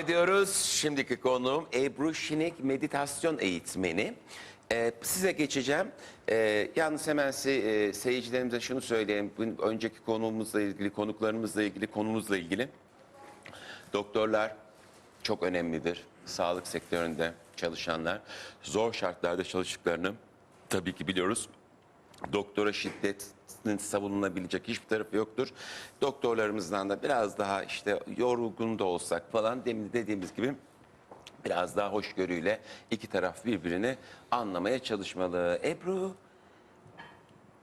ediyoruz. Şimdiki konuğum Ebru Şinek meditasyon eğitmeni. Ee, size geçeceğim. Ee, yalnız hemen se- e, seyircilerimize şunu söyleyeyim. Önceki konuğumuzla ilgili, konuklarımızla ilgili, konumuzla ilgili. Doktorlar çok önemlidir. Sağlık sektöründe çalışanlar zor şartlarda çalıştıklarını tabii ki biliyoruz. Doktora şiddetin savununabilecek hiçbir tarafı yoktur. Doktorlarımızdan da biraz daha işte yorgun da olsak falan demin dediğimiz gibi biraz daha hoşgörüyle iki taraf birbirini anlamaya çalışmalı. Ebru,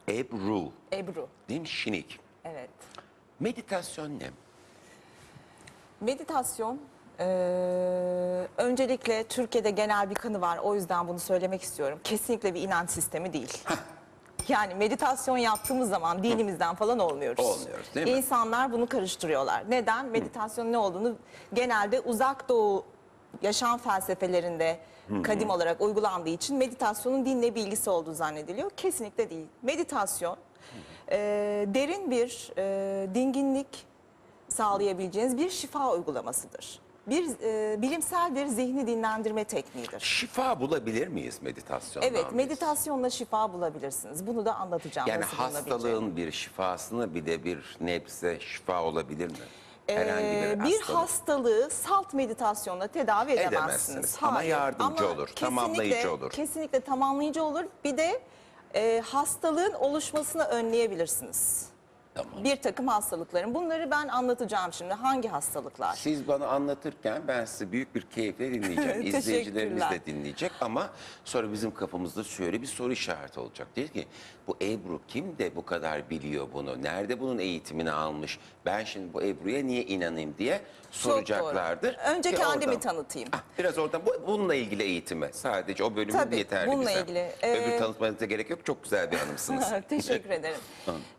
Ebru Ebru. değil mi? Şinik. Evet. Meditasyon ne? Meditasyon eee, öncelikle Türkiye'de genel bir kanı var. O yüzden bunu söylemek istiyorum. Kesinlikle bir inanç sistemi değil. Yani meditasyon yaptığımız zaman dinimizden falan olmuyoruz. Olmuyoruz, değil mi? İnsanlar bunu karıştırıyorlar. Neden? Meditasyon ne olduğunu genelde uzak doğu yaşam felsefelerinde kadim olarak uygulandığı için meditasyonun dinle bir ilgisi olduğu zannediliyor. Kesinlikle değil. Meditasyon eee, derin bir eee, dinginlik sağlayabileceğiniz bir şifa uygulamasıdır. Bir eee, bilimsel bir zihni dinlendirme tekniğidir. Şifa bulabilir miyiz meditasyondan? Evet, biz? meditasyonla şifa bulabilirsiniz. Bunu da anlatacağım. Yani hastalığın bir şifasını bile bir nebze şifa olabilir mi? Herhangi Ee, bir, bir hastalık. hastalığı salt meditasyonla tedavi edemezsiniz. Edemezsiniz ama yardımcı olur, tamamlayıcı olur. Kesinlikle tamamlayıcı olur. Bir de e, hastalığın oluşmasını önleyebilirsiniz. Tamam. Bir takım hastalıkların. Bunları ben anlatacağım şimdi. Hangi hastalıklar? Siz bana anlatırken ben size büyük bir keyifle dinleyeceğim. İzleyicilerimiz de dinleyecek ama sonra bizim kafamızda şöyle bir soru işareti olacak. Diyor ki bu Ebru kim de bu kadar biliyor bunu? Nerede bunun eğitimini almış? Ben şimdi bu Ebru'ya niye inanayım diye soracaklardır. doğru. Önce Ki kendimi oradan- tanıtayım. Ah, biraz oradan bu, bununla ilgili eğitime sadece o bölümün Tabii, yeterli bununla bize. ilgili. Öbür Ee, tanıtmanıza gerek yok. Çok güzel bir hanımsınız. Teşekkür ederim.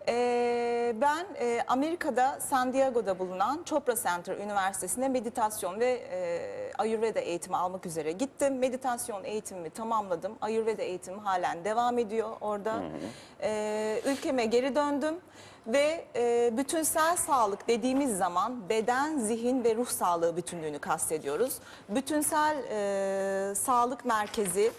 Ee, ben e, Amerika'da San Diego'da bulunan Chopra Center Üniversitesi'nde meditasyon ve e, Ayurveda eğitimi almak üzere gittim. Meditasyon eğitimimi tamamladım. Ayurveda eğitimim halen devam ediyor orada. Ee, ülkeme geri döndüm ve e, bütünsel sağlık dediğimiz zaman beden, zihin ve ruh sağlığı bütünlüğünü kastediyoruz. Bütünsel e, sağlık merkezi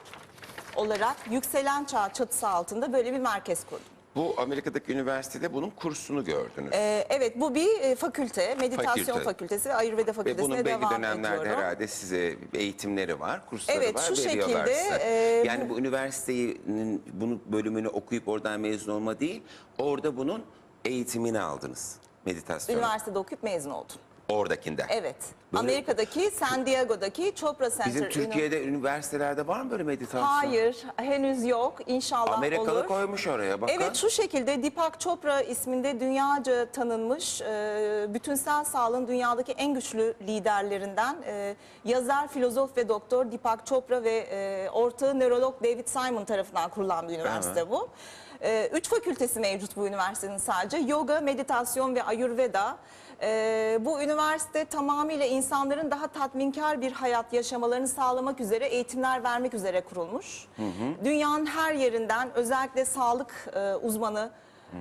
olarak yükselen çağ çatısı altında böyle bir merkez kurdum. Bu Amerika'daki üniversitede bunun kursunu gördünüz. Ee, evet bu bir e, fakülte, meditasyon Fakülte. fakültesi ve Ayurveda Ve fakültesine bunun belli devam dönemlerde ediyorum. herhalde size eğitimleri var, kursları Evet, var, şu veriyorlar şekilde, size. e, yani bu üniversitenin bunu bölümünü okuyup oradan mezun olma değil, orada bunun eğitimini aldınız. Meditasyon. Üniversitede okuyup mezun oldum. Oradakinde. Evet. Böyle- Amerika'daki San Diego'daki Chopra Center. Bizim Türkiye'de üniversitelerde var mı böyle meditasyon? Hayır, henüz yok. İnşallah Amerikalı olur. koymuş oraya bakın. Evet şu şekilde Deepak Chopra isminde dünyaca tanınmış e, bütünsel sağlığın dünyadaki en güçlü liderlerinden e, yazar, filozof ve doktor Deepak Chopra ve e, ortağı nörolog David Simon tarafından kurulan bir üniversite bu. E, üç fakültesi mevcut bu üniversitenin sadece. Yoga, meditasyon ve Ayurveda. E, bu üniversite tamamıyla insanların daha tatminkar bir hayat yaşamalarını sağlamak üzere eğitimler vermek üzere kurulmuş. Dünyanın her yerinden özellikle sağlık e, uzmanı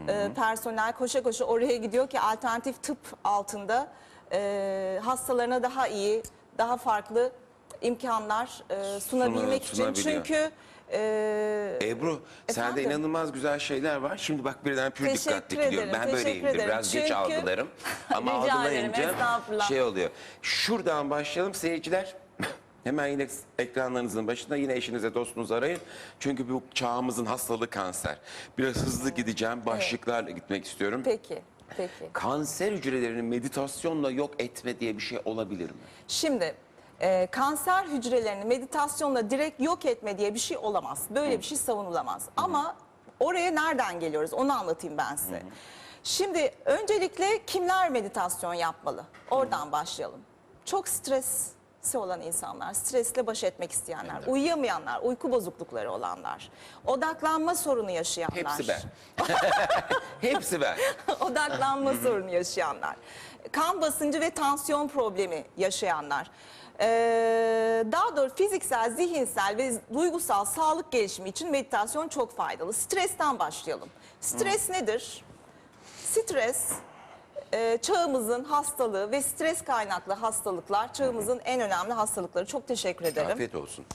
e, personel koşa koşa oraya gidiyor ki alternatif tıp altında e, hastalarına daha iyi, daha farklı imkanlar e, sunabilmek için. sunabiliyor. Çünkü e, Ebru, sende Efendim? inanılmaz güzel şeyler var. Şimdi bak birden pür Teşekkür ederim, Ben teşekkür böyleyimdir. ederim. Biraz geç Çünkü- algılarım. Ama Rica ederim, algılayınca estağfurullah. şey oluyor. Şuradan başlayalım seyirciler. Hemen yine ekranlarınızın başında yine eşinize dostunuzu arayın. Çünkü bu çağımızın hastalığı kanser. Biraz hızlı gideceğim. Başlıklarla gitmek istiyorum. peki, peki. Kanser hücrelerini meditasyonla yok etme diye bir şey olabilir mi? Şimdi e, kanser hücrelerini meditasyonla direkt yok etme diye bir şey olamaz. Böyle bir şey savunulamaz. Ama oraya nereden geliyoruz onu anlatayım ben size. Şimdi öncelikle kimler meditasyon yapmalı? Oradan başlayalım. Çok stresi olan insanlar, stresle baş etmek isteyenler, uyuyamayanlar, uyku bozuklukları olanlar, odaklanma sorunu yaşayanlar. Hepsi ben. Hepsi ben. odaklanma sorunu yaşayanlar, kan basıncı ve tansiyon problemi yaşayanlar, ee, daha doğrusu fiziksel, zihinsel ve duygusal sağlık gelişimi için meditasyon çok faydalı. Stresten başlayalım. Stres nedir? Stres e, çağımızın hastalığı ve stres kaynaklı hastalıklar çağımızın en önemli hastalıkları. Çok teşekkür ederim. Afiyet olsun.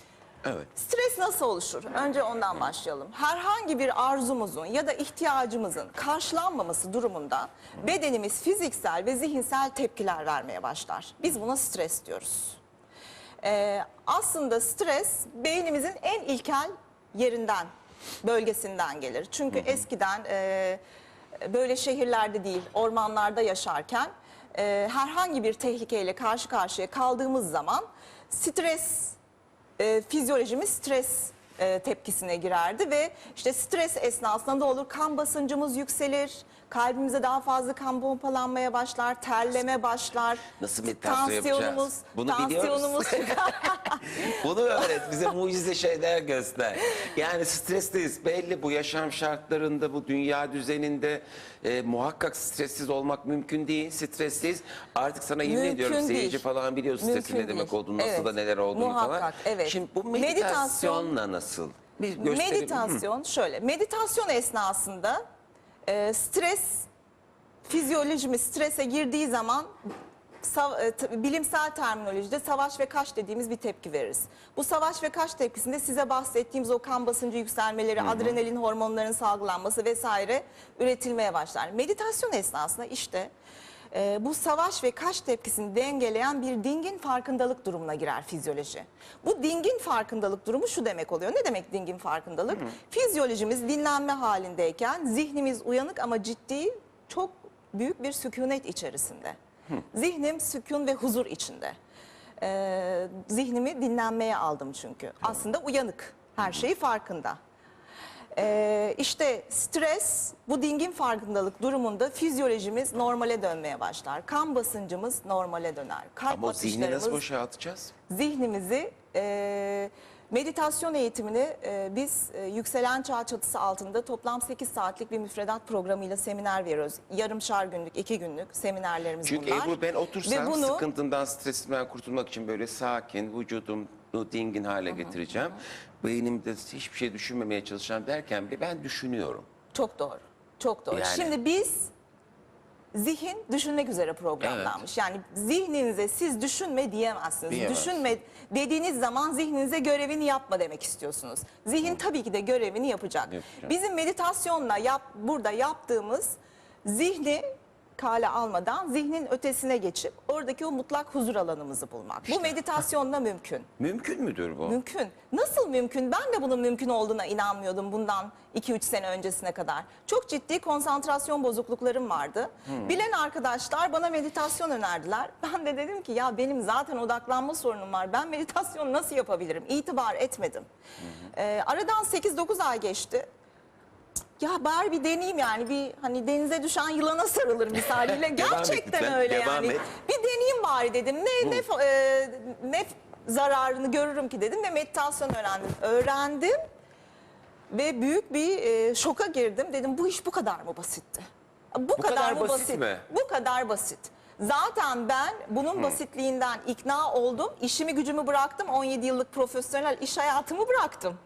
Evet. Stres nasıl oluşur? Önce ondan başlayalım. Herhangi bir arzumuzun ya da ihtiyacımızın karşılanmaması durumunda bedenimiz fiziksel ve zihinsel tepkiler vermeye başlar. Biz buna stres diyoruz. Ee, aslında stres beynimizin en ilkel yerinden, bölgesinden gelir. Çünkü eskiden e, böyle şehirlerde değil, ormanlarda yaşarken e, herhangi bir tehlikeyle karşı karşıya kaldığımız zaman stres e, fizyolojimiz stres e, tepkisine girerdi ve işte stres esnasında ne olur? Kan basıncımız yükselir, kalbimize daha fazla kan pompalanmaya başlar, terleme başlar. Nasıl meditasyon yapacağız? Tansiyonumuz, Bunu biliyoruz. tansiyonumuz Bunu öğret, bize mucize şeyler göster. Yani stresteyiz. Belli bu yaşam şartlarında, bu dünya düzeninde e, muhakkak stressiz olmak mümkün değil. Stressiz. Artık sana yemin Mümkün ediyorum seyirci değil. falan biliyor stressin Mümkün ne demek olduğunu, nasıl Evet. da neler olduğunu falan. Muhakkak, evet. Şimdi bu Meditasyon- meditasyonla nasıl? Bir gösterelim. Meditasyon şöyle. Meditasyon esnasında e, stres fizyolojimiz strese girdiği zaman e, bilimsel terminolojide savaş ve kaç dediğimiz bir tepki veririz. Bu savaş ve kaç tepkisinde size bahsettiğimiz o kan basıncı yükselmeleri, adrenalin hormonlarının salgılanması vesaire üretilmeye başlar. Meditasyon esnasında işte e, bu savaş ve kaç tepkisini dengeleyen bir dingin farkındalık durumuna girer fizyoloji. Bu dingin farkındalık durumu şu demek oluyor. Ne demek dingin farkındalık? Fizyolojimiz dinlenme halindeyken zihnimiz uyanık ama ciddi çok büyük bir sükunet içerisinde. Zihnim sükun ve huzur içinde. Ee, zihnimi dinlenmeye aldım çünkü. Aslında uyanık. Her şeyi farkında. Ee, işte stres bu dingin farkındalık durumunda fizyolojimiz normale dönmeye başlar. Kan basıncımız normale döner. Kalp Ama o zihni nasıl atışlarımız boşaltacağız? zihnimizi e, meditasyon eğitimini e, biz e, yükselen çağ çatısı altında toplam 8 saatlik bir müfredat programıyla seminer veriyoruz. Yarımşar günlük, iki günlük seminerlerimiz Çünkü bunlar. Ebru ben otursam Ve bunu sıkıntımdan, stresimden kurtulmak için böyle sakin, vücudumu dingin hale getireceğim. Beynimde hiçbir şey düşünmemeye çalışacağım derken bir ben düşünüyorum. çok doğru. Çok doğru. Yani. Şimdi biz zihin düşünmek üzere programlanmış. Yani zihninize siz düşünme diyemezsiniz. Diyemez. Düşünme dediğiniz zaman zihninize görevini yapma demek istiyorsunuz. Zihin tabii ki de görevini yapacak. Yapacak. Bizim meditasyonla yap, burada yaptığımız zihni kale almadan zihnin ötesine geçip oradaki o mutlak huzur alanımızı bulmak. Bu meditasyonla mümkün. Mümkün müdür bu? Mümkün. Nasıl mümkün? Ben de bunun mümkün olduğuna inanmıyordum bundan 2-3 sene öncesine kadar. Çok ciddi konsantrasyon bozukluklarım vardı. Bilen arkadaşlar bana meditasyon önerdiler. Ben de dedim ki ya benim zaten odaklanma sorunum var. Ben meditasyon nasıl yapabilirim? İtibar etmedim. Ee, aradan 8-9 ay geçti. Ya bari bir deneyeyim yani bir hani denize düşen yılana sarılır misaliyle. Gerçekten öyle devam yani. et. Bir deneyeyim bari dedim. Ne ne fa- e, ne zararını görürüm ki dedim ve meditasyon öğrendim. Öğrendim ve büyük bir e, şoka girdim. Dedim bu iş bu kadar mı basitti? Bu, kadar, kadar mı basit basit? mi? Bu kadar basit. Zaten ben bunun basitliğinden ikna oldum. İşimi gücümü bıraktım. 17 yıllık profesyonel iş hayatımı bıraktım.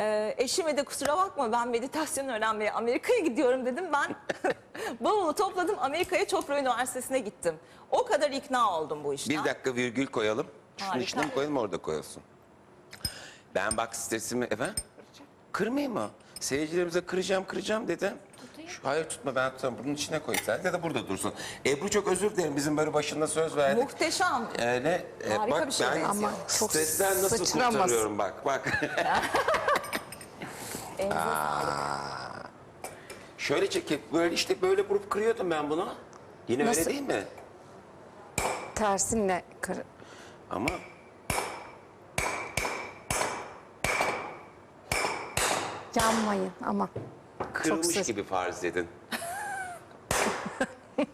Ee, eşime de kusura bakma ben meditasyon öğrenmeye Amerika'ya gidiyorum dedim. Ben bavulu topladım Amerika'ya Çopra Üniversitesi'ne gittim. O kadar ikna oldum bu işten. Bir dakika virgül koyalım. Şunun Harika. içine mi koyalım orada koyalım. Ben bak stresimi efendim kırmayayım mı? Seyircilerimize kıracağım kıracağım dedim. Şu, hayır tutma ben tutamam. Bunun içine koy sen de, de burada dursun. Ebru çok özür dilerim bizim böyle başında söz verdik. Muhteşem. Ne? Ee, Harika bak bir şey ben benziyor. Ama çok stresten nasıl sıçramaz. kurtarıyorum bak bak. Elinize sağlık. Şöyle çekip böyle işte böyle vurup kırıyordum ben bunu. Yine Nasıl? öyle değil mi? Tersinle kır. Ama Yanmayın ama. kırılmış sık. gibi farz edin.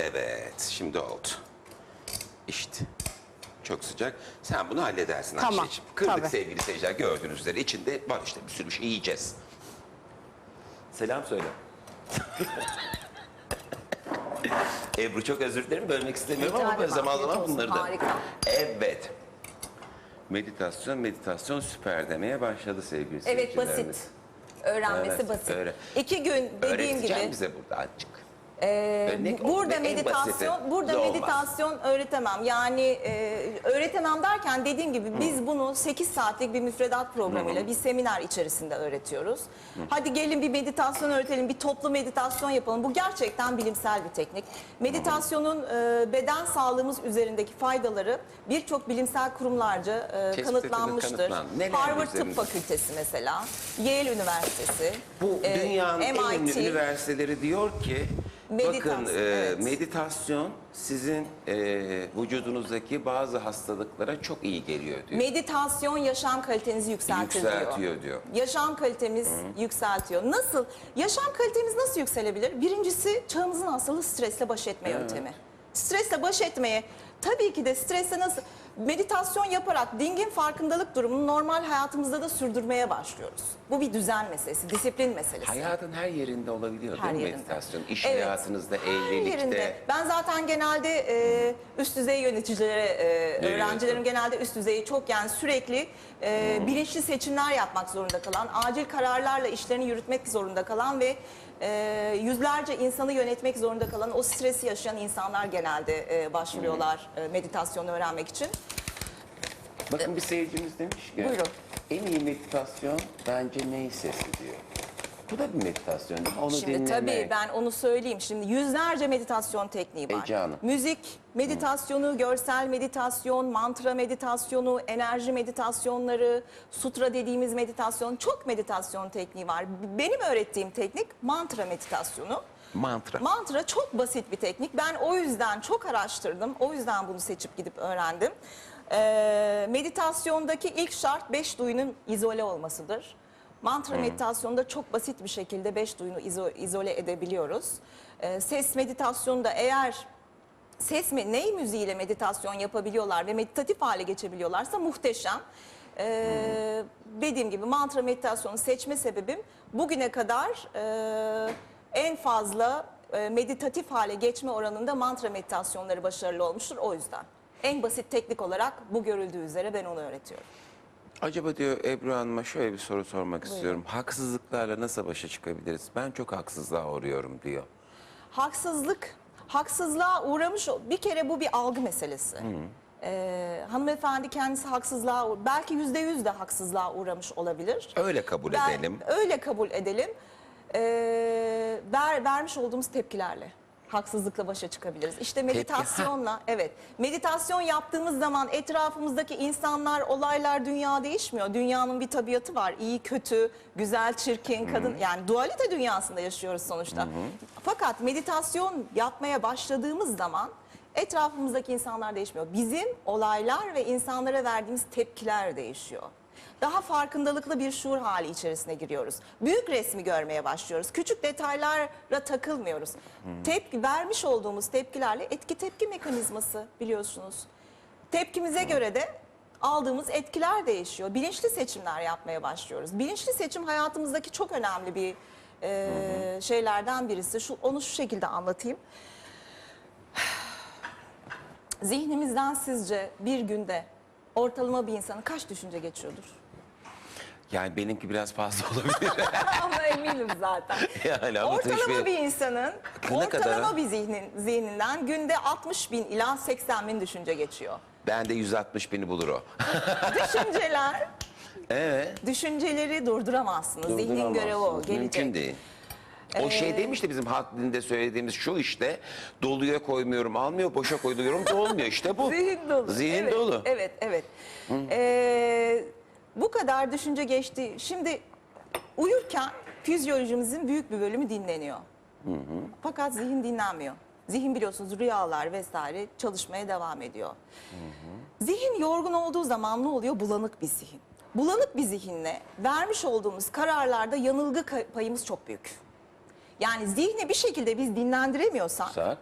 evet şimdi oldu. İşte. Çok sıcak. Sen bunu halledersin Tamam, Ayşe'ciğim. Kırdık tabii. sevgili seyirciler. Gördüğünüz üzere içinde var işte bir sürü bir şey yiyeceğiz. Selam söyle. Ebru çok özür dilerim bölmek istemiyorum Rica ama böyle ederim, zaman afiyet zaman olsun, bunları da. harika. Evet. Meditasyon, meditasyon süper demeye başladı sevgili Evet seyircilerimiz. basit. Öğrenmesi Evet, basit. öyle. İki gün dediğim Öğreteceksin gibi bize burada azıcık. Böyle ne- burada en meditasyon basiti. burada Olmaz. meditasyon öğretemem. Yani e, öğretemem derken dediğim gibi biz bunu 8 saatlik bir müfredat programıyla bir seminer içerisinde öğretiyoruz. Hadi gelin bir meditasyon öğretelim, bir toplu meditasyon yapalım. Bu gerçekten bilimsel bir teknik. Meditasyonun e, beden sağlığımız üzerindeki faydaları birçok bilimsel kurumlarca e, kanıtlanmıştır. kanıtlandı. Neler Harvard üzerinde? Tıp Fakültesi mesela, Yale Üniversitesi, Bu e, dünyanın en ünlü MIT. üniversiteleri diyor ki Meditasyon, bakın e, evet. meditasyon sizin e, vücudunuzdaki bazı hastalıklara çok iyi geliyor diyor. Meditasyon yaşam kalitenizi yükseltir diyor. Yükseltiyor diyor. Yaşam kalitemiz yükseltiyor. Nasıl? Yaşam kalitemiz nasıl yükselebilir? Birincisi çağımızın hastalığı stresle baş etme yöntemi. Stresle baş etmeye tabii ki de stresle nasıl meditasyon yaparak dingin farkındalık durumunu normal hayatımızda da sürdürmeye başlıyoruz. Bu bir düzen meselesi, disiplin meselesi. Hayatın her yerinde olabiliyor Her değil mi yerinde. meditasyon? İş Evet. hayatınızda, Her yerinde. evlilikte. Ben zaten genelde e, üst düzey yöneticilere, e, öğrencilerim genelde üst düzeyi çok yani sürekli e, bilinçli seçimler yapmak zorunda kalan, acil kararlarla işlerini yürütmek zorunda kalan ve e, yüzlerce insanı yönetmek zorunda kalan o stresi yaşayan insanlar genelde e, başvuruyorlar e, meditasyonu öğrenmek için. Bakın bir seyircimiz demiş ki Buyurun. en iyi meditasyon bence ney sesi diyor. Bu da bir meditasyon? Onu Şimdi dinlemek. tabii ben onu söyleyeyim. Şimdi yüzlerce meditasyon tekniği var. Ece Hanım. Müzik meditasyonu, görsel meditasyon, mantra meditasyonu, enerji meditasyonları, sutra dediğimiz meditasyon, çok meditasyon tekniği var. Benim öğrettiğim teknik mantra meditasyonu. Mantra. Mantra çok basit bir teknik. Ben o yüzden çok araştırdım. O yüzden bunu seçip gidip öğrendim. Ee, meditasyondaki ilk şart beş duyunun izole olmasıdır. Mantra meditasyonda çok basit bir şekilde beş duyunu izo- izole edebiliyoruz. Ee, ses meditasyonda eğer ses mi ney müziğiyle meditasyon yapabiliyorlar ve meditatif hale geçebiliyorlarsa muhteşem. Ee, Dediğim gibi mantra meditasyonu seçme sebebim bugüne kadar e, en fazla e, meditatif hale geçme oranında mantra meditasyonları başarılı olmuştur o yüzden. En basit teknik olarak bu görüldüğü üzere ben onu öğretiyorum. Acaba diyor Ebru Hanım'a şöyle bir soru sormak istiyorum. Haksızlıklarla nasıl başa çıkabiliriz? Ben çok haksızlığa uğruyorum diyor. Haksızlık, haksızlığa uğramış, bir kere bu bir algı meselesi. Ee, hanımefendi kendisi haksızlığa, belki yüzde yüz de haksızlığa uğramış olabilir. Öyle kabul Ben- edelim. Öyle kabul edelim. Ee, ver, vermiş olduğumuz tepkilerle haksızlıkla başa çıkabiliriz. İşte meditasyonla, evet. Meditasyon yaptığımız zaman etrafımızdaki insanlar, olaylar, dünya değişmiyor. Dünyanın bir tabiatı var. İyi, kötü, güzel, çirkin, kadın. Yani dualite dünyasında yaşıyoruz sonuçta. Fakat meditasyon yapmaya başladığımız zaman etrafımızdaki insanlar değişmiyor. Bizim olaylar ve insanlara verdiğimiz tepkiler değişiyor. Daha farkındalıklı bir şuur hali içerisine giriyoruz. Büyük resmi görmeye başlıyoruz. Küçük detaylara takılmıyoruz. Tepki vermiş olduğumuz tepkilerle etki tepki mekanizması biliyorsunuz. Tepkimize göre de aldığımız etkiler değişiyor. Bilinçli seçimler yapmaya başlıyoruz. Bilinçli seçim hayatımızdaki çok önemli bir e, şeylerden birisi. Şu onu şu şekilde anlatayım. Zihnimizden sizce bir günde ortalama bir insanın kaç düşünce geçiyordur? Yani benimki biraz fazla olabilir. Ama eminim zaten. Yani ama ortalama teşvik- bir insanın Ne ortalama kadar? bir zihnin, zihninden günde 60 bin ila 80 bin düşünce geçiyor. ben de 160 bini bulur o. Düşünceler, Evet. düşünceleri durduramazsınız. Zihnin görevi o. Durduramazsınız. Gelecek. Mümkün değil. O şey demişti bizim halk dilinde söylediğimiz şu işte doluya koymuyorum almıyor boşa koyuyorum dolmuyor işte bu. Zihin dolu. Zihin evet, dolu. Evet, evet. Ee, bu kadar düşünce geçti. Şimdi uyurken fizyolojimizin büyük bir bölümü dinleniyor. Fakat zihin dinlenmiyor. Zihin biliyorsunuz rüyalar vesaire çalışmaya devam ediyor. Zihin yorgun olduğu zaman ne oluyor? Bulanık bir zihin. Bulanık bir zihinle vermiş olduğumuz kararlarda yanılgı payımız çok büyük. Yani zihni bir şekilde biz dinlendiremiyorsak Sak.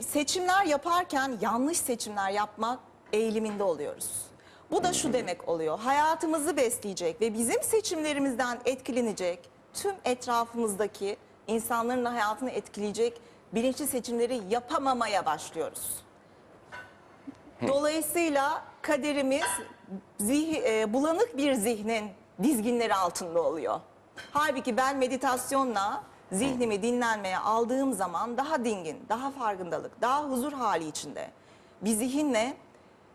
seçimler yaparken yanlış seçimler yapmak eğiliminde oluyoruz. Bu da şu demek oluyor. Hayatımızı besleyecek ve bizim seçimlerimizden etkilenecek tüm etrafımızdaki insanların hayatını etkileyecek bilinçli seçimleri yapamamaya başlıyoruz. Dolayısıyla kaderimiz zih- e, bulanık bir zihnin dizginleri altında oluyor. Halbuki ben meditasyonla zihnimi dinlenmeye aldığım zaman daha dingin, daha farkındalık, daha huzur hali içinde bir zihinle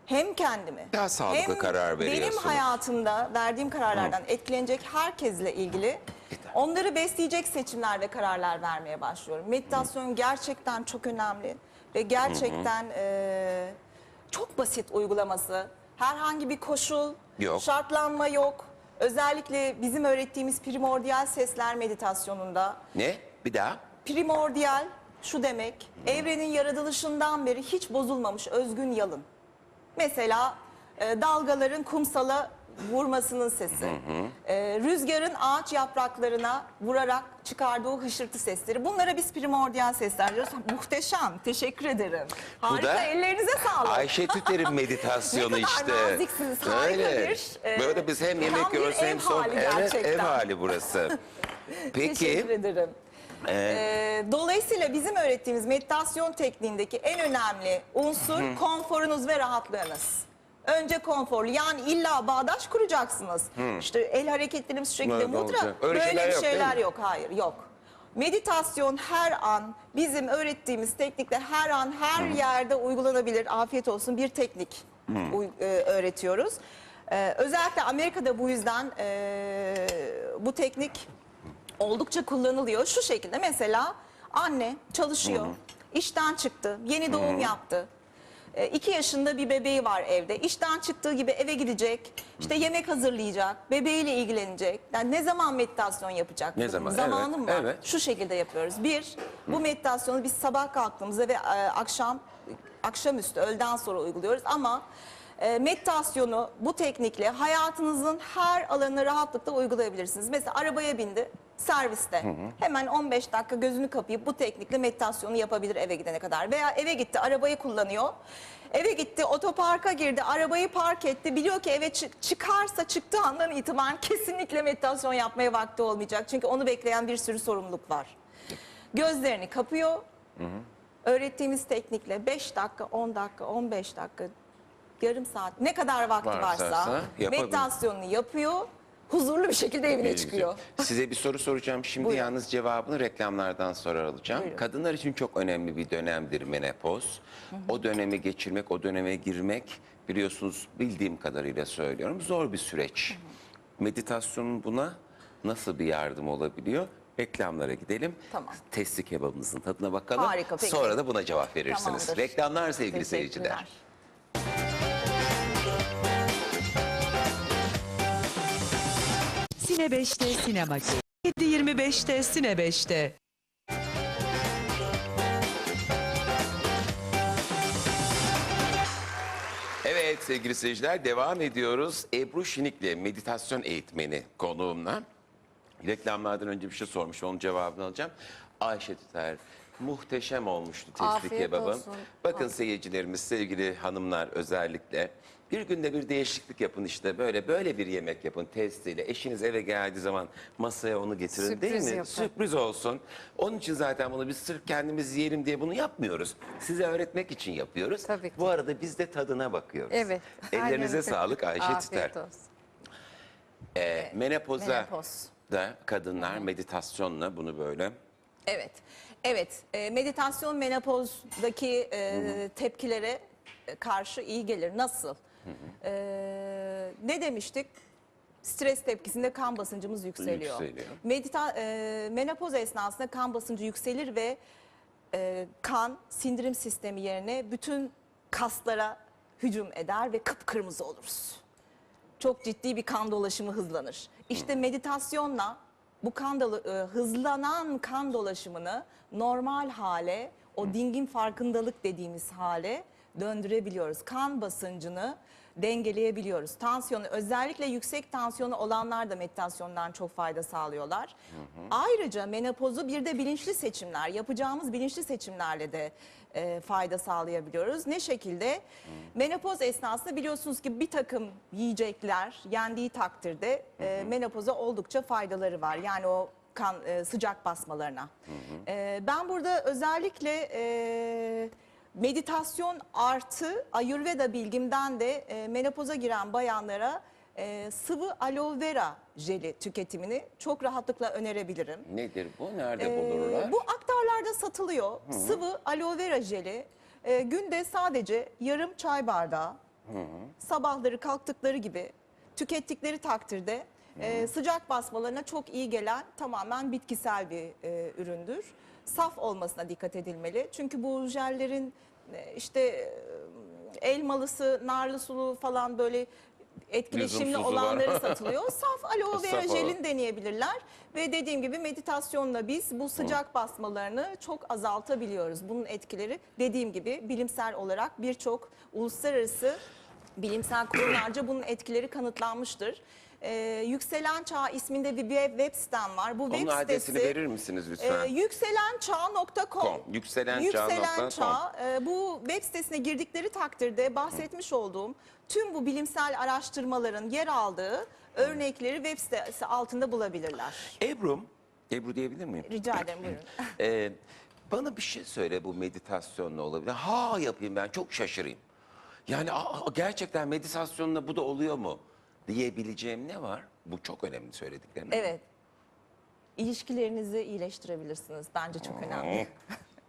hem kendimi Daha sağlıklı hem karar benim veriyorsunuz. hayatımda verdiğim kararlardan etkilenecek herkesle ilgili onları besleyecek seçimler ve kararlar vermeye başlıyorum. Meditasyon gerçekten çok önemli ve gerçekten e, çok basit uygulaması. Herhangi bir koşul, Yok. şartlanma yok. Özellikle bizim öğrettiğimiz primordial sesler meditasyonunda Ne? Bir daha. primordial şu demek evrenin yaratılışından beri hiç bozulmamış özgün yalın. Mesela e, dalgaların kumsala vurmasının sesi, e, rüzgarın ağaç yapraklarına vurarak çıkardığı o hışırtı sesleri. Bunlara biz primordial sesler diyoruz. Muhteşem, teşekkür ederim. Harika, da ellerinize sağlık. Ayşe Tüter'in meditasyonu Ne kadar işte. naziksiniz, harika Öyle. bir, e, Böyle biz hem yemek bir yiyoruz ev hem sohbet. hali Evet, ev gerçekten. hali burası. Teşekkür Peki ederim. Ee, dolayısıyla bizim öğrettiğimiz meditasyon tekniğindeki en önemli unsur konforunuz ve rahatlığınız. Önce konforlu yani illa bağdaş kuracaksınız. İşte el hareketlerimiz şu şekilde Evet, mudra. olacak. Öyle Böyle şeyler yok, değil şeyler mi? yok. Hayır yok. Meditasyon her an bizim öğrettiğimiz teknikle her an her yerde uygulanabilir. Afiyet olsun bir teknik uy- e, öğretiyoruz. Ee, özellikle Amerika'da bu yüzden e, bu teknik oldukça kullanılıyor. Şu şekilde mesela anne çalışıyor, işten çıktı, yeni doğum yaptı. E, iki yaşında bir bebeği var evde. İşten çıktığı gibi eve gidecek, işte yemek hazırlayacak, bebeğiyle ilgilenecek. Yani ne zaman meditasyon yapacak? Ne zaman? Zamanım Evet, var. evet. Şu şekilde yapıyoruz. Bir, bu meditasyonu biz sabah kalktığımızda ve e, akşam akşamüstü öğleden sonra uyguluyoruz ama e, meditasyonu bu teknikle hayatınızın her alanına rahatlıkla uygulayabilirsiniz. Mesela arabaya bindi serviste hemen 15 dakika gözünü kapayıp bu teknikle meditasyonu yapabilir eve gidene kadar. Veya eve gitti arabayı kullanıyor. Eve gitti otoparka girdi arabayı park etti biliyor ki eve çık- çıkarsa çıktığı andan itibaren kesinlikle meditasyon yapmaya vakti olmayacak. Çünkü onu bekleyen bir sürü sorumluluk var. Gözlerini kapıyor. Öğrettiğimiz teknikle 5 dakika, 10 dakika, 15 dakika, yarım saat ne kadar vakti Varsa varsa yapabilir. meditasyonunu yapıyor. Huzurlu bir şekilde evine çıkıyor. Size bir soru soracağım. Şimdi Buyurun. yalnız cevabını reklamlardan sonra alacağım. Buyurun. Kadınlar için çok önemli bir dönemdir menopoz. O döneme geçirmek, o döneme girmek biliyorsunuz bildiğim kadarıyla söylüyorum zor bir süreç. Meditasyonun buna nasıl bir yardım olabiliyor? Reklamlara gidelim. Tamam. Testi kebabımızın tadına bakalım. Harika, peki. Sonra da buna cevap verirsiniz. Tamamdır. Reklamlar sevgili seyirciler. Teşekkürler. Sine 5'te sinema. 7.25'te Sine 5'te. Evet sevgili seyirciler devam ediyoruz. Ebru Şinikli meditasyon eğitmeni konuğumla. Reklamlardan önce bir şey sormuş onun cevabını alacağım. Ayşe Tüter muhteşem olmuştu testi Afiyet olsun. Bakın seyircilerimiz sevgili hanımlar özellikle bir günde bir değişiklik yapın işte böyle böyle bir yemek yapın testiyle. Eşiniz eve geldiği zaman masaya onu getirin değil Sürpriz mi? yapın. Sürpriz olsun. Onun için zaten bunu biz sırf kendimiz yiyelim diye bunu yapmıyoruz. Size öğretmek için yapıyoruz. Tabii ki. Bu arada biz de tadına bakıyoruz. Evet. Ellerinize aynen. sağlık Ayşe Afiyet Tüter. olsun. Ee, menopoza Menopoz. da kadınlar meditasyonla bunu böyle Evet. Evet. E, meditasyon menopozdaki e, tepkilere karşı iyi gelir. Nasıl? E, ne demiştik? Stres tepkisinde kan basıncımız yükseliyor. Yükseliyor. Medita e, menopoz esnasında kan basıncı yükselir ve e, kan sindirim sistemi yerine bütün kaslara hücum eder ve kıpkırmızı oluruz. Çok ciddi bir kan dolaşımı hızlanır. İşte meditasyonla bu kan e, hızlanan kan dolaşımını normal hale, o dingin farkındalık dediğimiz hale döndürebiliyoruz. Kan basıncını dengeleyebiliyoruz. Tansiyonu özellikle yüksek tansiyonu olanlar da meditasyondan çok fayda sağlıyorlar. Ayrıca menopozu bir de bilinçli seçimler, yapacağımız bilinçli seçimlerle de e, fayda sağlayabiliyoruz. Ne şekilde? Menopoz esnasında biliyorsunuz ki bir takım yiyecekler yendiği takdirde e, menopoza oldukça faydaları var. Yani o kan e, sıcak basmalarına. E, ben burada özellikle e, meditasyon artı Ayurveda bilgimden de e, menopoza giren bayanlara e, sıvı aloe vera jeli tüketimini çok rahatlıkla önerebilirim. Nedir bu? Nerede Ee, bulurlar? bu aktarlarda satılıyor. Sıvı aloe vera jeli. Ee, günde sadece yarım çay bardağı sabahları kalktıkları gibi tükettikleri takdirde e, sıcak basmalarına çok iyi gelen tamamen bitkisel bir e, üründür. Saf olmasına dikkat edilmeli. Çünkü bu jellerin e, işte e, elmalısı, narlı sulu falan böyle etkileşimli olanları satılıyor. Saf aloe vera Saf o. jelin deneyebilirler. Ve dediğim gibi meditasyonla biz bu sıcak basmalarını çok azaltabiliyoruz. Bunun etkileri dediğim gibi bilimsel olarak birçok uluslararası bilimsel kurumlarca bunun etkileri kanıtlanmıştır. Ee, Yükselen Çağ isminde bir web, web sitem var. Bu Onun web adresini sitesi verir misiniz lütfen? e, yükselençağ.com Com, yükselençağ.com. Yükselen Çağ, e, bu web sitesine girdikleri takdirde bahsetmiş olduğum tüm bu bilimsel araştırmaların yer aldığı örnekleri web sitesi altında bulabilirler. Ebru, Ebru diyebilir miyim? Rica ederim buyurun. Ee, bana bir şey söyle bu meditasyonla olabilir. Ha yapayım ben çok şaşırayım. Yani aa, gerçekten meditasyonla bu da oluyor mu diyebileceğim ne var? Bu çok önemli söylediklerim. Evet. İlişkilerinizi iyileştirebilirsiniz. Bence çok önemli.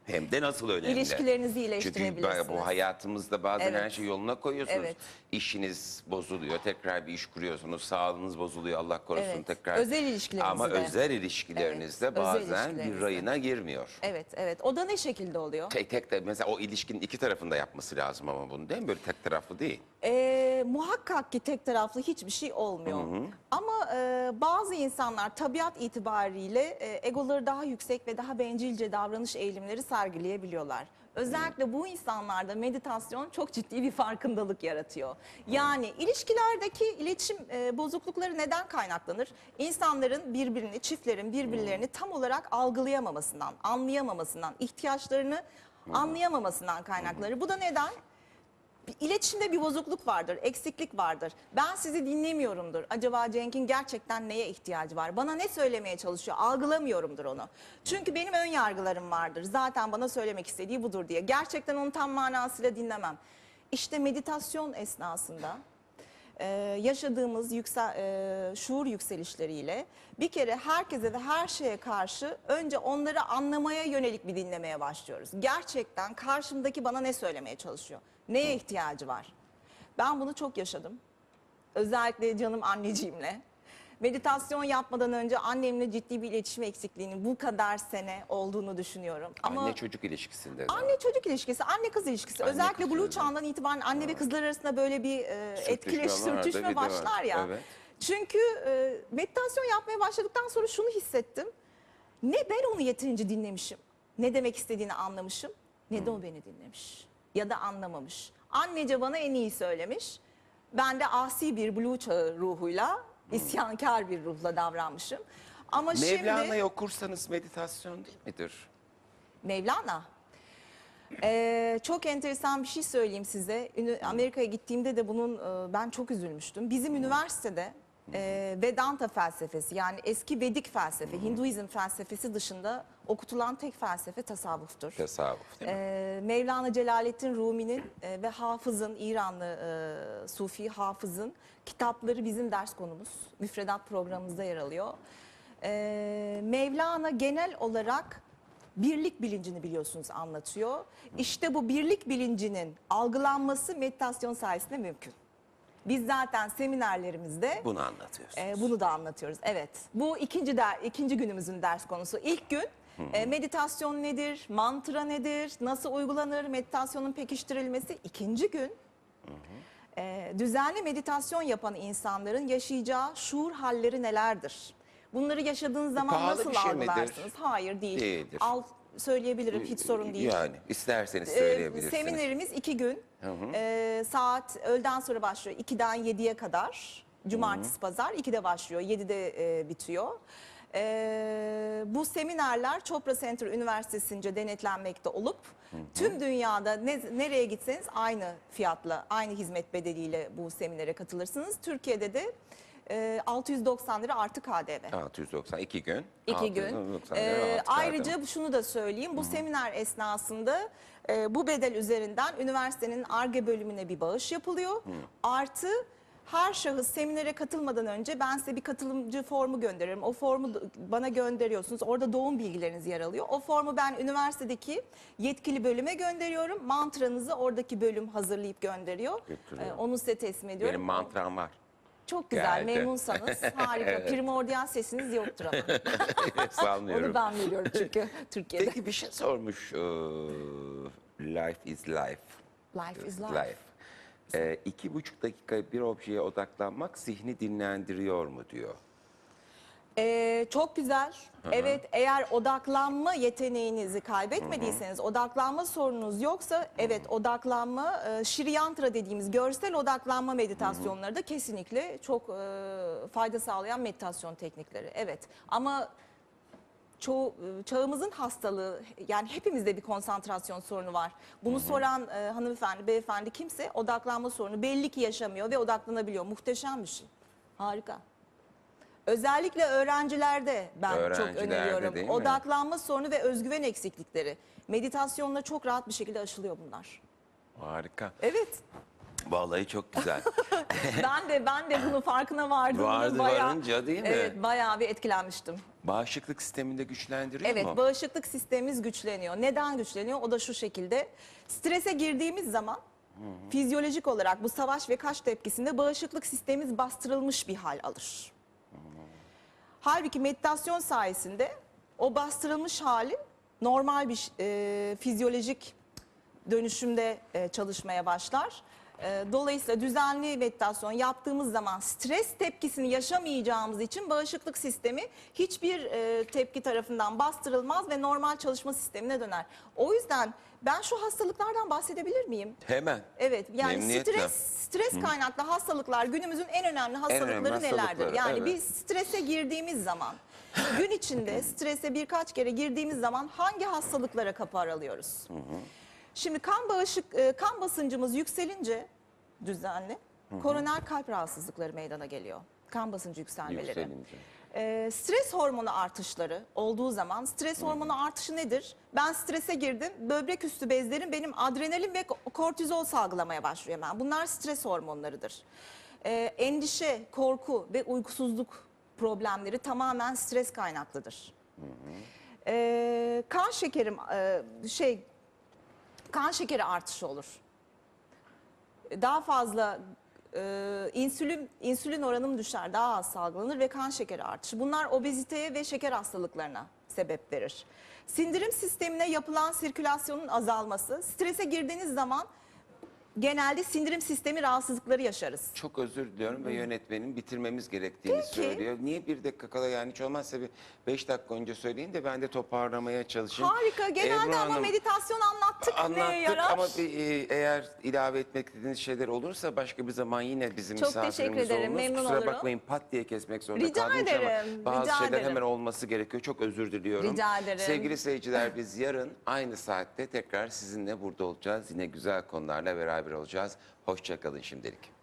Hem de nasıl önemli. İlişkilerinizi Çünkü iyileştirebilirsiniz. bu hayatımızda bazen Evet. her şeyi yoluna koyuyorsunuz. Evet. İşiniz bozuluyor, tekrar bir iş kuruyorsunuz, sağlığınız bozuluyor, Allah korusun Evet. tekrar. Özel ilişkilerinizi Ama özel ilişkilerinizde Evet, özel bazen bir ilişkilerinizde. rayına girmiyor. Evet, evet. O da ne şekilde oluyor? Tek tek de mesela o ilişkinin iki tarafında yapması lazım ama bunu değil mi? Böyle tek taraflı değil. Ee, muhakkak ki tek taraflı hiçbir şey olmuyor. Ama e, bazı insanlar tabiat itibariyle e, egoları daha yüksek ve daha bencilce davranış eğilimleri sergileyebiliyorlar. Özellikle bu insanlarda meditasyon çok ciddi bir farkındalık yaratıyor. Yani ilişkilerdeki iletişim e, bozuklukları neden kaynaklanır? İnsanların birbirini, çiftlerin birbirlerini tam olarak algılayamamasından, anlayamamasından, ihtiyaçlarını anlayamamasından kaynaklanır. Bu da neden? İletişimde bir bozukluk vardır, eksiklik vardır. Ben sizi dinlemiyorumdur. Acaba Cenk'in gerçekten neye ihtiyacı var? Bana ne söylemeye çalışıyor? Algılamıyorumdur onu. Çünkü benim ön yargılarım vardır. Zaten bana söylemek istediği budur diye. Gerçekten onu tam manasıyla dinlemem. İşte meditasyon esnasında e, yaşadığımız yüksel, e, şuur yükselişleriyle bir kere herkese ve her şeye karşı önce onları anlamaya yönelik bir dinlemeye başlıyoruz. Gerçekten karşımdaki bana ne söylemeye çalışıyor? Neye ihtiyacı var? Ben bunu çok yaşadım. Özellikle canım anneciğimle. Meditasyon yapmadan önce annemle ciddi bir iletişim eksikliğinin bu kadar sene olduğunu düşünüyorum. Ama Anne çocuk ilişkisinde. de. Anne çocuk ilişkisi, anne kız ilişkisi. Anne Özellikle kız Blue ilişkisi. çağından itibaren anne ve kızlar arasında böyle bir e, Sürtüşme etkileş, var sürtüşme başlar ya. Evet. Çünkü e, meditasyon yapmaya başladıktan sonra şunu hissettim. Ne ben onu yeterince dinlemişim, ne demek istediğini anlamışım, ne de o beni dinlemiş ya da anlamamış. Annece bana en iyi söylemiş. Ben de asi bir Blue çağı ruhuyla, isyankar bir ruhla davranmışım. Ama şimdi... Mevlana'yı okursanız meditasyon değil midir? Mevlana. Ee, çok enteresan bir şey söyleyeyim size. Ünü- Amerika'ya gittiğimde de bunun e, ben çok üzülmüştüm. Bizim üniversitede e, Vedanta felsefesi yani eski Vedik felsefe, Hinduizm felsefesi dışında okutulan tek felsefe tasavvuftur. Tasavvuf değil mi? Ee, Mevlana Celaleddin Rumi'nin e, ve Hafız'ın, İranlı e, Sufi Hafız'ın kitapları bizim ders konumuz. Müfredat programımızda yer alıyor. Ee, Mevlana genel olarak birlik bilincini biliyorsunuz anlatıyor. İşte bu birlik bilincinin algılanması meditasyon sayesinde mümkün. Biz zaten seminerlerimizde Bunu anlatıyorsunuz. e, bunu da anlatıyoruz. Evet. Bu ikinci der, ikinci günümüzün ders konusu. İlk gün e, meditasyon nedir? Mantra nedir? Nasıl uygulanır? Meditasyonun pekiştirilmesi. İkinci gün e, düzenli meditasyon yapan insanların yaşayacağı şuur halleri nelerdir? Bunları yaşadığınız zaman pahalı nasıl bir şey midir? algılarsınız? Hayır değil. Değildir. Al söyleyebilirim hiç sorun değil. Yani isterseniz Ee, söyleyebilirsiniz. Seminerimiz iki gün. Ee, saat öğleden sonra başlıyor. 2'den 7'ye kadar. Cumartesi, pazar. 2'de başlıyor. 7'de e, bitiyor. Ee, bu seminerler Chopra Center Üniversitesi'nce denetlenmekte olup tüm dünyada ne, nereye gitseniz aynı fiyatla, aynı hizmet bedeliyle bu seminere katılırsınız. Türkiye'de de e, 690 lira artı KDV. 690 iki gün. İki gün. 690 Ee, ayrıca şunu da söyleyeyim. Bu seminer esnasında e, bu bedel üzerinden üniversitenin ARGE bölümüne bir bağış yapılıyor. Artı her şahıs seminere katılmadan önce ben size bir katılımcı formu gönderirim. O formu bana gönderiyorsunuz. Orada doğum bilgileriniz yer alıyor. O formu ben üniversitedeki yetkili bölüme gönderiyorum. Mantranızı oradaki bölüm hazırlayıp gönderiyor. Ee, onu size teslim ediyorum. Benim mantram var. Çok güzel, Geldi. memnunsanız harika. Primordial sesiniz yoktur ama. Sanmıyorum. Onu ben veriyorum çünkü Türkiye'de. Peki bir şey sormuş. ee, life is life. Life is life. Ee, iki buçuk dakika bir objeye odaklanmak zihni dinlendiriyor mu diyor. Ee, çok güzel. Evet eğer odaklanma yeteneğinizi kaybetmediyseniz, odaklanma sorununuz yoksa evet odaklanma, e, Şiriyantra dediğimiz görsel odaklanma meditasyonları da kesinlikle çok e, fayda sağlayan meditasyon teknikleri. Evet ama çoğu e, çağımızın hastalığı yani hepimizde bir konsantrasyon sorunu var. Bunu soran e, hanımefendi, beyefendi kimse odaklanma sorunu belli ki yaşamıyor ve odaklanabiliyor. Muhteşem bir şey. Harika. Özellikle öğrencilerde ben çok Öğrencilerde öneriyorum. değil mi? Odaklanma sorunu ve özgüven eksiklikleri. Meditasyonla çok rahat bir şekilde aşılıyor bunlar. Harika. Evet. Vallahi çok güzel. ben de ben de bunun farkına vardım. Vardı varınca değil mi? Evet, bayağı bir etkilenmiştim. Bağışıklık sistemini de güçlendiriyor Evet, mu? bağışıklık sistemimiz güçleniyor. Neden güçleniyor? O da şu şekilde. Strese girdiğimiz zaman fizyolojik olarak bu savaş ve kaç tepkisinde bağışıklık sistemimiz bastırılmış bir hal alır. Halbuki meditasyon sayesinde o bastırılmış hali normal bir e, fizyolojik dönüşümde e, çalışmaya başlar. E, dolayısıyla düzenli meditasyon yaptığımız zaman stres tepkisini yaşamayacağımız için bağışıklık sistemi hiçbir e, tepki tarafından bastırılmaz ve normal çalışma sistemine döner. O yüzden ben şu hastalıklardan bahsedebilir miyim? Hemen. Evet yani Memnuniyetle. stres stres kaynaklı hastalıklar günümüzün en önemli hastalıkları nelerdir? hastalıkları, Yani evet. biz strese girdiğimiz zaman gün içinde strese birkaç kere girdiğimiz zaman hangi hastalıklara kapı aralıyoruz? Şimdi kan bağışık e, kan basıncımız yükselince düzenli koroner kalp rahatsızlıkları meydana geliyor. Kan basıncı yükselmeleri. Yükselince. Ee, stres hormonu artışları olduğu zaman stres hormonu artışı nedir? Ben strese girdim. Böbrek üstü bezlerim benim adrenalin ve ko- kortizol salgılamaya başlıyor hemen. Bunlar stres hormonlarıdır. Ee, endişe, korku ve uykusuzluk problemleri tamamen stres kaynaklıdır. Ee, kan şekerim e, şey kan şekeri artışı olur. Daha fazla e, insülin insülin oranım düşer, daha az salgılanır ve kan şekeri artışı. Bunlar obeziteye ve şeker hastalıklarına sebep verir. Sindirim sistemine yapılan sirkülasyonun azalması, strese girdiğiniz zaman genelde sindirim sistemi rahatsızlıkları yaşarız. Çok özür diliyorum ve yönetmenin bitirmemiz gerektiğini Peki. söylüyor. Niye bir dakika kala yani hiç olmazsa bir beş dakika önce söyleyin de ben de toparlamaya çalışayım. Harika. Genelde Ebru ama Hanım, meditasyon anlattık. Neye Anlattık yarar? ama bir, e, eğer ilave etmek istediğiniz şeyler olursa başka bir zaman yine bizim Çok misafirimiz teşekkür ederim, olunuz. memnun Kusura olurum. bakmayın pat diye kesmek zorunda Rica kaldım ama ederim, bazı rica şeyler ederim. hemen olması gerekiyor. Çok özür diliyorum. Rica ederim. Sevgili seyirciler biz yarın aynı saatte tekrar sizinle burada olacağız. Yine güzel konularla beraber olacağız. Hoşçakalın şimdilik.